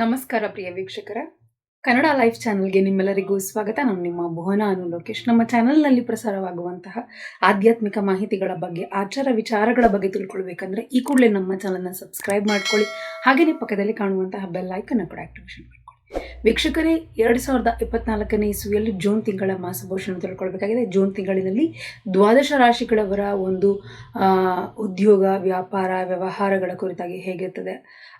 ನಮಸ್ಕಾರ ಪ್ರಿಯ ವೀಕ್ಷಕರ. ಕನ್ನಡ ಲೈಫ್ ಚಾನೆಲ್ಗೆ ನಿಮ್ಮೆಲ್ಲರಿಗೂ ಸ್ವಾಗತ. ನಾನು ನಿಮ್ಮ ಭುವನ ಅನು ಲೋಕೇಶ್. ನಮ್ಮ ಚಾನೆಲ್ನಲ್ಲಿ ಪ್ರಸಾರವಾಗುವಂತಹ ಆಧ್ಯಾತ್ಮಿಕ ಮಾಹಿತಿಗಳ ಬಗ್ಗೆ, ಆಚಾರ ವಿಚಾರಗಳ ಬಗ್ಗೆ ತಿಳ್ಕೊಳ್ಬೇಕಂದ್ರೆ ಈ ಕೂಡಲೇ ನಮ್ಮ ಚಾನಲ್ನ ಸಬ್ಸ್ಕ್ರೈಬ್ ಮಾಡ್ಕೊಳ್ಳಿ. ಹಾಗೆಯೇ ಪಕ್ಕದಲ್ಲಿ ಕಾಣುವಂತಹ ಬೆಲ್ ಐಕನ್ನ ಕೂಡ ಆಕ್ಟಿವೇಶನ್ ಮಾಡ್ಕೊಳ್ಳಿ. ವೀಕ್ಷಕರೇ, ಎರಡು ಸಾವಿರದ ಇಪ್ಪತ್ನಾಲ್ಕನೇ ಇಸುವಿಯಲ್ಲಿ ಜೂನ್ ತಿಂಗಳ ಮಾಸಭೂಷಣ ತಿಳ್ಕೊಳ್ಬೇಕಾಗಿದೆ ಜೂನ್ ತಿಂಗಳಿನಲ್ಲಿ ದ್ವಾದಶ ರಾಶಿಗಳವರ ಒಂದು ಉದ್ಯೋಗ, ವ್ಯಾಪಾರ, ವ್ಯವಹಾರಗಳ ಕುರಿತಾಗಿ ಹೇಗಿರ್ತದೆ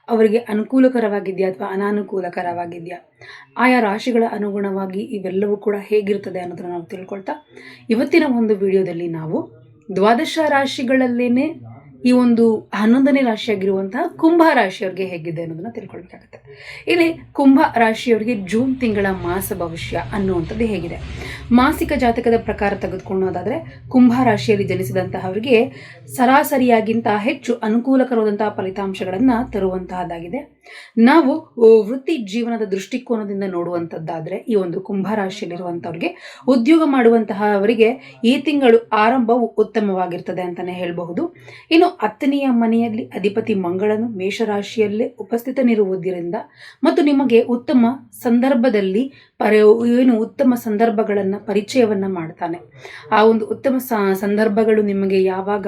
ಅವರಿಗೆ ಅನುಕೂಲಕರವಾಗಿದೆಯಾ ಅಥವಾ ಅನಾನುಕೂಲಕರವಾಗಿದೆಯಾ? ಆಯಾ ರಾಶಿಗಳ ಅನುಗುಣವಾಗಿ ಇವೆಲ್ಲವೂ ಕೂಡ ಹೇಗಿರ್ತದೆ ಅನ್ನೋದನ್ನು ನಾವು ತಿಳ್ಕೊಳ್ತಾ, ಇವತ್ತಿನ ಒಂದು ವಿಡಿಯೋದಲ್ಲಿ ನಾವು ದ್ವಾದಶ ರಾಶಿಗಳಲ್ಲೇನೆ ಈ ಒಂದು ಹನ್ನೊಂದನೇ ರಾಶಿಯಾಗಿರುವಂತಹ ಕುಂಭ ರಾಶಿಯವರಿಗೆ ಹೇಗಿದೆ ಅನ್ನೋದನ್ನ ತಿಳ್ಕೊಳ್ಬೇಕಾಗತ್ತೆ. ಇಲ್ಲಿ ಕುಂಭ ರಾಶಿಯವರಿಗೆ ಜೂನ್ ತಿಂಗಳ ಮಾಸ ಭವಿಷ್ಯ ಅನ್ನುವಂಥದ್ದು ಹೇಗಿದೆ. ಮಾಸಿಕ ಜಾತಕದ ಪ್ರಕಾರ ತೆಗೆದುಕೊಳ್ಳೋದಾದರೆ ಕುಂಭ ರಾಶಿಯಲ್ಲಿ ಜನಿಸಿದಂತಹವರಿಗೆ ಸರಾಸರಿಯಾಗಿಂತ ಹೆಚ್ಚು ಅನುಕೂಲಕರವಾದಂತಹ ಫಲಿತಾಂಶಗಳನ್ನು ತರುವಂತಹದ್ದಾಗಿದೆ. ನಾವು ವೃತ್ತಿ ಜೀವನದ ದೃಷ್ಟಿಕೋನದಿಂದ ನೋಡುವಂಥದ್ದಾದರೆ ಈ ಒಂದು ಕುಂಭ ರಾಶಿಯಲ್ಲಿರುವಂಥವ್ರಿಗೆ ಉದ್ಯೋಗ ಮಾಡುವಂತಹ ಅವರಿಗೆ ಈ ತಿಂಗಳು ಆರಂಭವು ಉತ್ತಮವಾಗಿರ್ತದೆ ಅಂತಲೇ ಹೇಳಬಹುದು. ಇನ್ನು ಹತ್ತನೆಯ ಮನೆಯಲ್ಲಿ ಅಧಿಪತಿ ಮಂಗಳನು ಮೇಷರಾಶಿಯಲ್ಲೇ ಉಪಸ್ಥಿತನಿರುವುದರಿಂದ ಮತ್ತು ನಿಮಗೆ ಉತ್ತಮ ಸಂದರ್ಭದಲ್ಲಿ ಪರ, ಏನು ಉತ್ತಮ ಸಂದರ್ಭಗಳನ್ನು, ಪರಿಚಯವನ್ನು ಮಾಡ್ತಾನೆ. ಆ ಒಂದು ಉತ್ತಮ ಸಂದರ್ಭಗಳು ನಿಮಗೆ ಯಾವಾಗ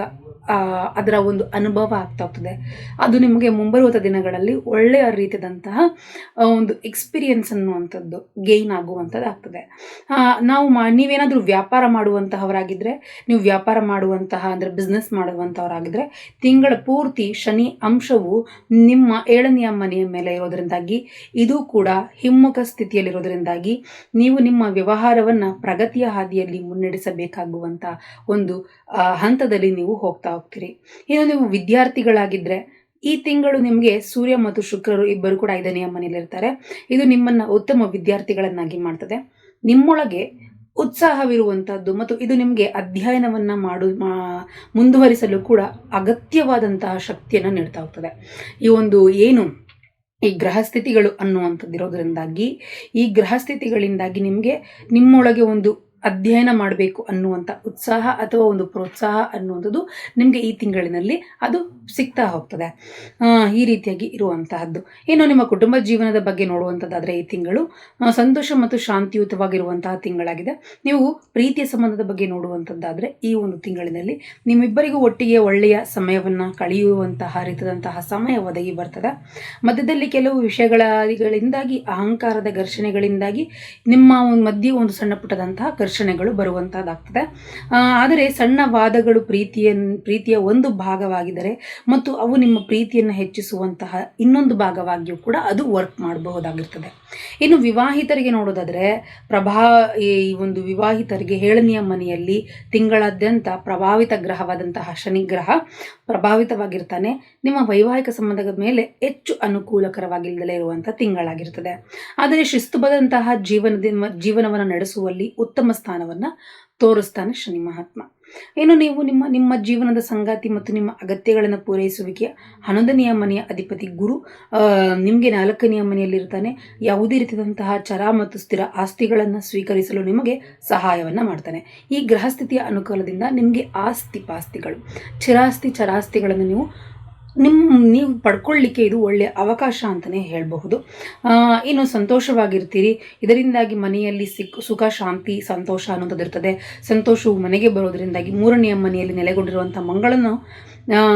ಅದರ ಒಂದು ಅನುಭವ ಆಗ್ತಾ ಹೋಗ್ತದೆ. ಅದು ನಿಮಗೆ ಮುಂಬರುವ ದಿನಗಳಲ್ಲಿ ಒಳ್ಳೆಯ ರೀತಿಯಾದಂತಹ ಒಂದು ಎಕ್ಸ್ಪೀರಿಯನ್ಸ್ ಅನ್ನುವಂಥದ್ದು ಗೈನ್ ಆಗುವಂಥದ್ದು ಆಗ್ತದೆ. ನಾವು ಮಾ, ನೀವೇನಾದರೂ ವ್ಯಾಪಾರ ಮಾಡುವಂತಹವರಾಗಿದ್ದರೆ ನೀವು ವ್ಯಾಪಾರ ಮಾಡುವಂತಹ, ಅಂದರೆ ಬಿಸ್ನೆಸ್ ಮಾಡುವಂಥವರಾಗಿದ್ದರೆ ತಿಂಗಳ ಪೂರ್ತಿ ಶನಿ ಅಂಶವು ನಿಮ್ಮ ಏಳನೆಯ ಮನೆಯ ಮೇಲೆ ಇರೋದರಿಂದಾಗಿ, ಇದು ಕೂಡ ಹಿಮ್ಮುಖ ಸ್ಥಿತಿಯಲ್ಲಿರೋದರಿಂದಾಗಿ ನೀವು ನಿಮ್ಮ ವ್ಯವಹಾರವನ್ನು ಪ್ರಗತಿಯ ಹಾದಿಯಲ್ಲಿ ಮುನ್ನಡೆಸಬೇಕಾಗುವಂಥ ಒಂದು ಹಂತದಲ್ಲಿ ನೀವು ಹೋಗ್ತಾ ಹೋಗ್ತೀರಿ ಇನ್ನು ನೀವು ವಿದ್ಯಾರ್ಥಿಗಳಾಗಿದ್ದರೆ ಈ ತಿಂಗಳು ನಿಮಗೆ ಸೂರ್ಯ ಮತ್ತು ಶುಕ್ರರು ಇಬ್ಬರು ಕೂಡ ಐದನೆಯ ಮನೆಯಲ್ಲಿರ್ತಾರೆ ಇದು ನಿಮ್ಮನ್ನು ಉತ್ತಮ ವಿದ್ಯಾರ್ಥಿಗಳನ್ನಾಗಿ ಮಾಡ್ತದೆ. ನಿಮ್ಮೊಳಗೆ ಉತ್ಸಾಹವಿರುವಂಥದ್ದು ಮತ್ತು ಇದು ನಿಮಗೆ ಅಧ್ಯಯನವನ್ನು ಮಾಡು ಮುಂದುವರಿಸಲು ಕೂಡ ಅಗತ್ಯವಾದಂತಹ ಶಕ್ತಿಯನ್ನು ನೀಡ್ತಾ ಹೋಗ್ತದೆ. ಈ ಒಂದು ಏನು ಈ ಗ್ರಹಸ್ಥಿತಿಗಳು ಸ್ಥಿತಿಗಳು ಇರೋದ್ರಿಂದಾಗಿ ಈ ಗ್ರಹಸ್ಥಿತಿಗಳಿಂದಾಗಿ ನಿಮಗೆ ನಿಮ್ಮೊಳಗೆ ಒಂದು ಅಧ್ಯಯನ ಮಾಡಬೇಕು ಅನ್ನುವಂಥ ಉತ್ಸಾಹ ಅಥವಾ ಒಂದು ಪ್ರೋತ್ಸಾಹ ಅನ್ನುವಂಥದ್ದು ನಿಮಗೆ ಈ ತಿಂಗಳಿನಲ್ಲಿ ಅದು ಸಿಗ್ತಾ ಹೋಗ್ತದೆ. ಈ ರೀತಿಯಾಗಿ ಇರುವಂತಹದ್ದು. ಇನ್ನು ನಿಮ್ಮ ಕುಟುಂಬ ಜೀವನದ ಬಗ್ಗೆ ನೋಡುವಂಥದ್ದಾದರೆ ಈ ತಿಂಗಳು ಸಂತೋಷ ಮತ್ತು ಶಾಂತಿಯುತವಾಗಿರುವಂತಹ ತಿಂಗಳಾಗಿದೆ. ನೀವು ಪ್ರೀತಿಯ ಸಂಬಂಧದ ಬಗ್ಗೆ ನೋಡುವಂಥದ್ದಾದರೆ ಈ ಒಂದು ತಿಂಗಳಿನಲ್ಲಿ ನಿಮ್ಮಿಬ್ಬರಿಗೂ ಒಟ್ಟಿಗೆ ಒಳ್ಳೆಯ ಸಮಯವನ್ನು ಕಳೆಯುವಂತಹ ರೀತಿಯಾದಂತಹ ಸಮಯ ಒದಗಿ ಬರ್ತದೆ. ಮಧ್ಯದಲ್ಲಿ ಕೆಲವು ವಿಷಯಗಳಿಂದಾಗಿ ಅಹಂಕಾರದ ಘರ್ಷಣೆಗಳಿಂದಾಗಿ ನಿಮ್ಮ ಮಧ್ಯೆ ಒಂದು ಸಣ್ಣ ಪುಟ್ಟದಂತಹ ಘರ್ಷಣೆಗಳು ಬರುವಂತಹದ್ದಾಗ್ತದೆ. ಆದರೆ ಸಣ್ಣ ವಾದಗಳು ಪ್ರೀತಿಯ ಪ್ರೀತಿಯ ಒಂದು ಭಾಗವಾಗಿದ್ದರೆ ಮತ್ತು ಅವು ನಿಮ್ಮ ಪ್ರೀತಿಯನ್ನು ಹೆಚ್ಚಿಸುವಂತಹ ಇನ್ನೊಂದು ಭಾಗವಾಗಿಯೂ ಕೂಡ ಅದು ವರ್ಕ್ ಮಾಡಬಹುದಾಗಿರ್ತದೆ. ಇನ್ನು ವಿವಾಹಿತರಿಗೆ ನೋಡೋದಾದರೆ ಪ್ರಭಾ, ಈ ಒಂದು ವಿವಾಹಿತರಿಗೆ ಹೇಳನೆಯ ಮನೆಯಲ್ಲಿ ತಿಂಗಳಾದ್ಯಂತ ಪ್ರಭಾವಿತ ಗ್ರಹವಾದಂತಹ ಶನಿ ಗ್ರಹ ಪ್ರಭಾವಿತವಾಗಿರ್ತಾನೆ. ನಿಮ್ಮ ವೈವಾಹಿಕ ಸಂಬಂಧದ ಮೇಲೆ ಹೆಚ್ಚು ಅನುಕೂಲಕರವಾಗಿಲ್ಲದೇ ಇರುವಂಥ ತಿಂಗಳಾಗಿರ್ತದೆ. ಆದರೆ ಶಿಸ್ತುಬದಂತಹ ಜೀವನದ ಜೀವನವನ್ನು ನಡೆಸುವಲ್ಲಿ ಉತ್ತಮ ಸ್ಥಾನವನ್ನು ತೋರಿಸ್ತಾನೆ ಶನಿ ಮಹಾತ್ಮ. ಏನು ನೀವು ನಿಮ್ಮ ನಿಮ್ಮ ಜೀವನದ ಸಂಗಾತಿ ಮತ್ತು ನಿಮ್ಮ ಅಗತ್ಯಗಳನ್ನು ಪೂರೈಸುವಿಕೆಯ ಹನ್ನೊಂದನೆಯ ಮನೆಯ ಅಧಿಪತಿ ಗುರು ನಿಮಗೆ ನಾಲ್ಕನೆಯ ಮನೆಯಲ್ಲಿರ್ತಾನೆ. ಯಾವುದೇ ರೀತಿಯಾದಂತಹ ಚರ ಮತ್ತು ಸ್ಥಿರ ಆಸ್ತಿಗಳನ್ನು ಸ್ವೀಕರಿಸಲು ನಿಮಗೆ ಸಹಾಯವನ್ನು ಮಾಡ್ತಾನೆ. ಈ ಗ್ರಹಸ್ಥಿತಿಯ ಅನುಕೂಲದಿಂದ ನಿಮಗೆ ಆಸ್ತಿ ಪಾಸ್ತಿಗಳು, ಚಿರಾಸ್ತಿ ಚರಾಸ್ತಿಗಳನ್ನು ನೀವು ನಿಮ್ಮ ನೀವು ಪಡ್ಕೊಳ್ಳಿಕ್ಕೆ ಇದು ಒಳ್ಳೆಯ ಅವಕಾಶ ಅಂತಲೇ ಹೇಳಬಹುದು. ಇನ್ನು ಸಂತೋಷವಾಗಿರ್ತೀರಿ. ಇದರಿಂದಾಗಿ ಮನೆಯಲ್ಲಿ ಸಿಕ್, ಸುಖ, ಶಾಂತಿ, ಸಂತೋಷ ಅನ್ನೋದು ಇರ್ತದೆ. ಸಂತೋಷವು ಮನೆಗೆ ಬರೋದರಿಂದಾಗಿ ಮೂರನೆಯ ಮನೆಯಲ್ಲಿ ನೆಲೆಗೊಂಡಿರುವಂಥ ಮಂಗಳನ್ನು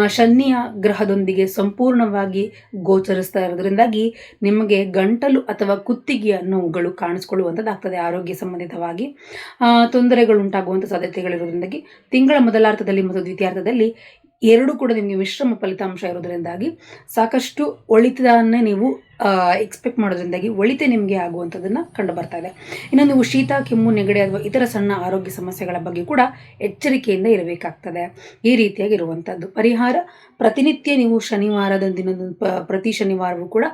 ಶನಿಯ ಗ್ರಹದೊಂದಿಗೆ ಸಂಪೂರ್ಣವಾಗಿ ಗೋಚರಿಸ್ತಾ ಇರೋದ್ರಿಂದಾಗಿ ನಿಮಗೆ ಗಂಟಲು ಅಥವಾ ಕುತ್ತಿಗೆಯ ನೋವುಗಳು ಕಾಣಿಸ್ಕೊಳ್ಳುವಂಥದ್ದಾಗ್ತದೆ ಆರೋಗ್ಯ ಸಂಬಂಧಿತವಾಗಿ. ತೊಂದರೆಗಳು ಉಂಟಾಗುವಂಥ ಸಾಧ್ಯತೆಗಳಿರೋದ್ರಿಂದಾಗಿ ತಿಂಗಳ ಮೊದಲಾರ್ಥದಲ್ಲಿ ಮತ್ತು ದ್ವಿತೀಯಾರ್ಥದಲ್ಲಿ ಎರಡೂ ಕೂಡ ನಿಮಗೆ ಮಿಶ್ರಮ ಫಲಿತಾಂಶ ಇರೋದರಿಂದಾಗಿ ಸಾಕಷ್ಟು ಒಳಿತದನ್ನೇ ನೀವು ಎಕ್ಸ್ಪೆಕ್ಟ್ ಮಾಡೋದ್ರಿಂದಾಗಿ ಒಳಿತೆ ನಿಮಗೆ ಆಗುವಂಥದ್ದನ್ನು ಕಂಡು ಬರ್ತಾ ಇದೆ. ಇನ್ನು ನೀವು ಶೀತ, ಕೆಮ್ಮು, ನೆಗಡಿ ಅಥವಾ ಇತರ ಸಣ್ಣ ಆರೋಗ್ಯ ಸಮಸ್ಯೆಗಳ ಬಗ್ಗೆ ಕೂಡ ಎಚ್ಚರಿಕೆಯಿಂದ ಇರಬೇಕಾಗ್ತದೆ. ಈ ರೀತಿಯಾಗಿ ಇರುವಂಥದ್ದು. ಪರಿಹಾರ, ಪ್ರತಿನಿತ್ಯ ನೀವು ಶನಿವಾರದ ದಿನದ, ಪ- ಪ್ರತಿ ಶನಿವಾರವೂ ಕೂಡ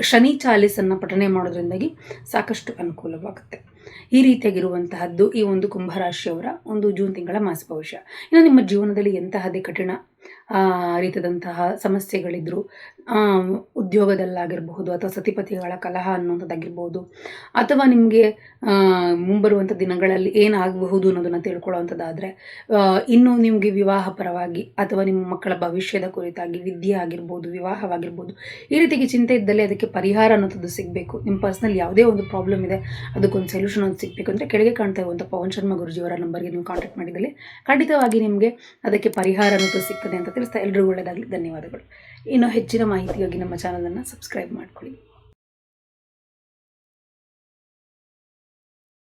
ಶನಿ ಚಾಲಿಸನ್ನು ಪಠನೆ ಮಾಡೋದ್ರಿಂದಾಗಿ ಸಾಕಷ್ಟು ಅನುಕೂಲವಾಗುತ್ತೆ. ಈ ರೀತಿಯಾಗಿರುವಂತಹದ್ದು ಈ ಒಂದು ಕುಂಭರಾಶಿಯವರ ಒಂದು ಜೂನ್ ತಿಂಗಳ ಮಾಸ ಭವಿಷ್ಯ. ಇನ್ನು ನಿಮ್ಮ ಜೀವನದಲ್ಲಿ ಎಂತಹದೇ ಕಠಿಣ ರೀತಿಯಾದಂತಹ ಸಮಸ್ಯೆಗಳಿದ್ರು ಉದ್ಯೋಗದಲ್ಲಾಗಿರಬಹುದು ಅಥವಾ ಸತಿಪತಿಗಳ ಕಲಹ ಅನ್ನುವಂಥದ್ದಾಗಿರ್ಬೋದು ಅಥವಾ ನಿಮಗೆ ಮುಂಬರುವಂಥ ದಿನಗಳಲ್ಲಿ ಏನಾಗಬಹುದು ಅನ್ನೋದನ್ನು ತಿಳ್ಕೊಳ್ಳೋವಂಥದ್ದಾದರೆ ಇನ್ನು ನಿಮಗೆ ವಿವಾಹ ಪರವಾಗಿ ಅಥವಾ ನಿಮ್ಮ ಮಕ್ಕಳ ಭವಿಷ್ಯದ ಕುರಿತಾಗಿ ವಿದ್ಯೆ ಆಗಿರ್ಬೋದು, ವಿವಾಹವಾಗಿರ್ಬೋದು, ಈ ರೀತಿಗೆ ಚಿಂತೆ ಇದ್ದಲ್ಲಿ ಅದಕ್ಕೆ ಪರಿಹಾರ ಅನ್ನೋಂಥದ್ದು ಸಿಗಬೇಕು. ನಿಮ್ಮ ಪರ್ಸ್ನಲ್ ಯಾವುದೇ ಒಂದು ಪ್ರಾಬ್ಲಮ್ ಇದೆ, ಅದಕ್ಕೊಂದು ಸೊಲ್ಯೂಷನ್ ಒಂದು ಸಿಗಬೇಕು ಅಂದರೆ ಕೆಳಗೆ ಕಾಣ್ತಾ ಇರುವಂಥ ಪವನ್ ಶರ್ಮಾ ಗುರುಜಿಯವರ ನಂಬರ್ಗೆ ನೀವು ಕಾಂಟ್ಯಾಕ್ಟ್ ಮಾಡಿದಲ್ಲಿ ಖಂಡಿತವಾಗಿ ನಿಮಗೆ ಅದಕ್ಕೆ ಪರಿಹಾರ ಅನ್ನೋದು ಸಿಗ್ತದೆ ಅಂತ ತಿಳಿಸ್ತಾ ಎಲ್ಲರಿಗೂ ಒಳ್ಳೆಯದಾಗಲಿ, ಧನ್ಯವಾದಗಳು. ಇನ್ನು ಹೆಚ್ಚಿನ ಮಾಹಿತಿಗಾಗಿ ನಮ್ಮ ಚಾನಲನ್ನು ಸಬ್ಸ್ಕ್ರೈಬ್ ಮಾಡ್ಕೊಳ್ಳಿ.